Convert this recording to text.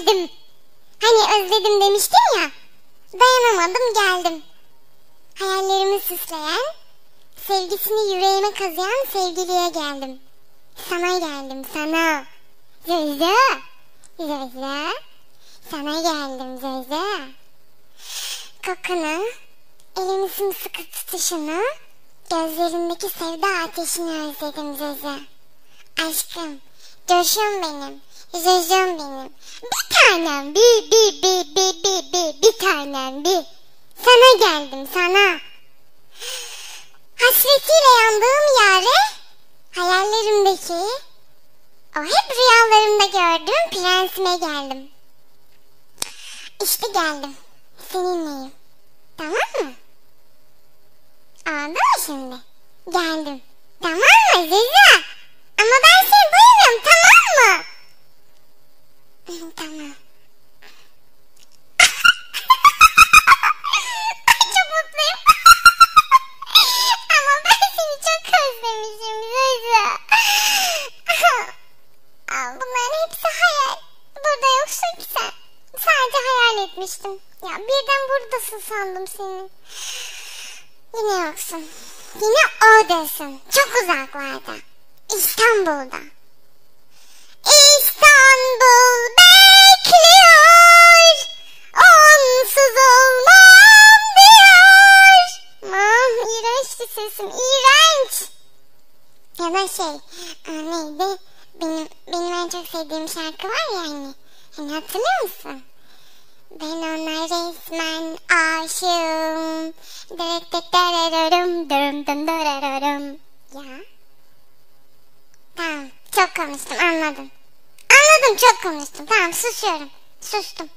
geldim. Hani özledim demiştin ya. Dayanamadım geldim. Hayallerimi süsleyen, sevgisini yüreğime kazıyan sevgiliye geldim. Sana geldim sana. Zözü. Zözü. Sana geldim Zözü. Kokunu, elimi sımsıkı tutuşunu, gözlerindeki sevda ateşini özledim Zözü. Aşkım, coşum benim, Zözüm benim. Bir tanem, bir, bir, bir, bir, bir, bir, bir tanem, bir. Sana geldim, sana. Hasretiyle yandığım yare, hayallerimdeki, o hep rüyalarımda gördüğüm prensime geldim. İşte geldim. Seninleyim. Tamam mı? Anladın mı şimdi? Geldim. Tamam mı Ziza? Ama ben seni etmiştim. Ya birden buradasın sandım seni. Yine yoksun. Yine oradasın. Çok uzaklarda. İstanbul'da. İstanbul bekliyor. Onsuz olmam diyor. Aman iğrençti sesim. iğrenç. Ya da şey neydi? Benim, benim en çok sevdiğim şarkı var ya hani. Hani hatırlıyor musun? Ben ona resmen aşığım. Dırırırırırım, dırım dım dırırırım. Ya. Tamam çok konuştum anladım. Anladım çok konuştum. Tamam susuyorum. Sustum.